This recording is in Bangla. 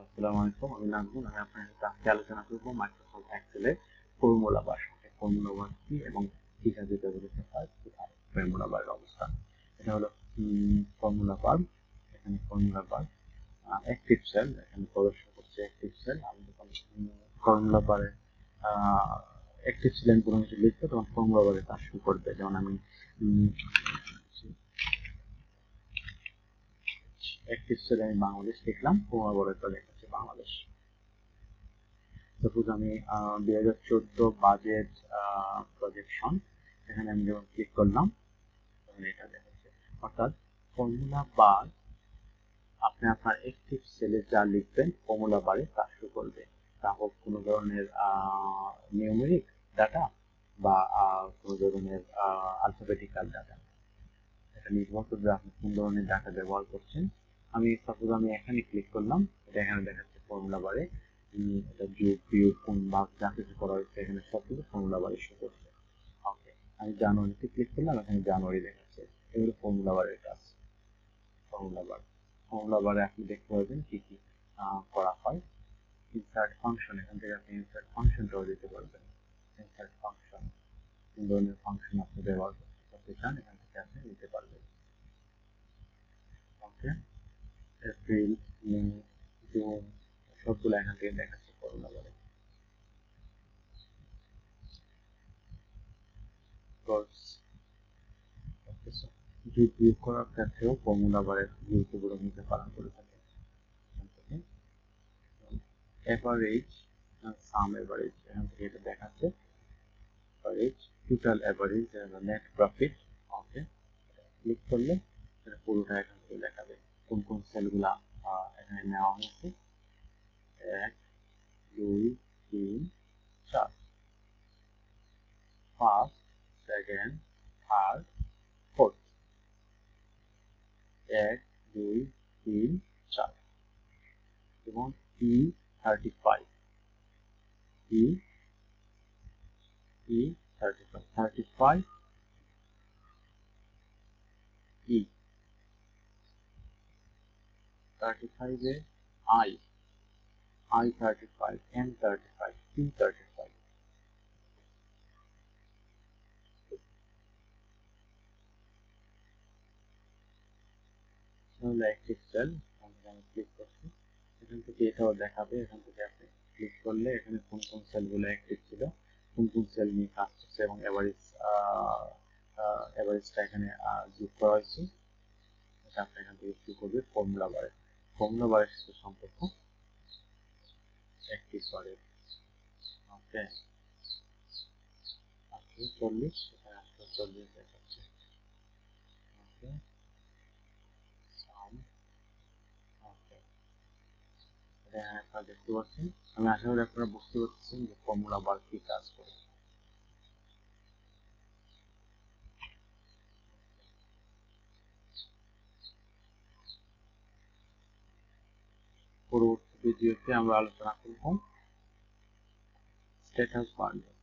আসসালামু আলোচনা করব মাইক্রোসফট এক্সেলের ফর্মুলা বার সাথে। ফর্মুলা বার কি এবং কাজে ব্যবহৃত হয়, কোথায় ফর্মুলা এটা হলো ফর্মুলা বার এখানে ফর্মুলা বার অ্যাক্টিভ সেল এখানে প্রদর্শন করছে অ্যাক্টিভ সেল আমি যখন ফর্মুলা বারে অ্যাক্টিভ সেল কোনো লিখব, তখন ফর্মুলা বারে কাজ শুরু করবে। যেমন আমি অ্যাক্টিভ সেল আমি বাংলাদেশ বারে তো লেখাচ্ছে বাংলাদেশ। সাপোজ আমি দুই হাজার চোদ্দ বাজেট প্রজেকশন এখানে আমি যখন ক্লিক করলাম, তখন এটা দেখাচ্ছে। অর্থাৎ ফর্মুলা বার আপনি আপনার অ্যাক্টিভ সেলে যা লিখবেন ফর্মুলা বারে তা শুরু করবে। তা হোক কোনো ধরনের নিউমেরিক ডাটা বা কোনো ধরনের আলফাবেটিক্যাল ডাটা এটা নির্ভর করবে আপনি কোন ধরনের ডাটা ব্যবহার করছেন আমি সাপোজ আমি এখানে ক্লিক করলাম, এটা এখানে দেখাচ্ছে ফর্মুলা বারে এটা যোগ বিয়োগ কোন ভাগ যা কিছু করা হয়েছে এখানে সব কিছু ফর্মুলা বারে শো করছে। ওকে আমি জানুয়ারিতে ক্লিক করলাম, এখানে জানুয়ারি দেখাচ্ছে। এগুলো ফর্মুলা বারের কাজ। ফর্মুলা বার ফর্মুলা বারে আপনি দেখতে পাবেন কি কি করা হয়। ইনসার্ট ফাংশন এখান থেকে আপনি ইনসার্ট ফাংশনটাও দিতে পারবেন। ইনসার্ট ফাংশন ধরনের ফাংশন আপনি ব্যবহার করতে চান এখান থেকে আপনি নিতে পারবেন ওকে এপ্রিল মে জুন সবগুলো এখান থেকে দেখাচ্ছে যোগ বিয়োগ করার ক্ষেত্রেও গুরুত্বপূর্ণ ভূমিকা পালন করে থাকে। সাম এখান থেকে এটা দেখাচ্ছে। Total average net profit okay click করলে এটা পুরোটা এখান থেকে দেখাবে। কোন কোন সেলগুলা এখানে নেওয়া হয়েছে। দুই তিন চার ফার্স্ট সেকেন্ড থার্ড ফোর্থ এক, দুই, তিন, চার. এবং E thirty five E E thirty five thirty five E thirty ফাইভে আই I 35, N 35, P 35. তাহলে একটি সেল আমি ক্লিক করছি। এখান থেকে এটাও দেখাবে এখান থেকে আপনি ক্লিক করলে এখানে কোন কোন সেলগুলো অ্যাক্টিভ ছিল কোন কোন সেল নিয়ে কাজ করছে এবং এভারেজ এভারেজটা এখানে যোগ করা হয়েছে। এটা আপনি এখান থেকে কি করবে? ফর্মুলা বারে ফর্মুলা বারের সাথে সম্পর্ক। একটি করে ওকে আটশো চল্লিশ, এখানে আটশো চল্লিশ দেখাচ্ছে। ওকে ওকে এটা দেখতে পাচ্ছেন। আমি আশা করি আপনারা বুঝতে পারছেন যে ফর্মুলা বার কি কাজ করে। পরবর্তী ভিডিওতে আমরা আলোচনা করব স্ট্যাটাস বার নিয়ে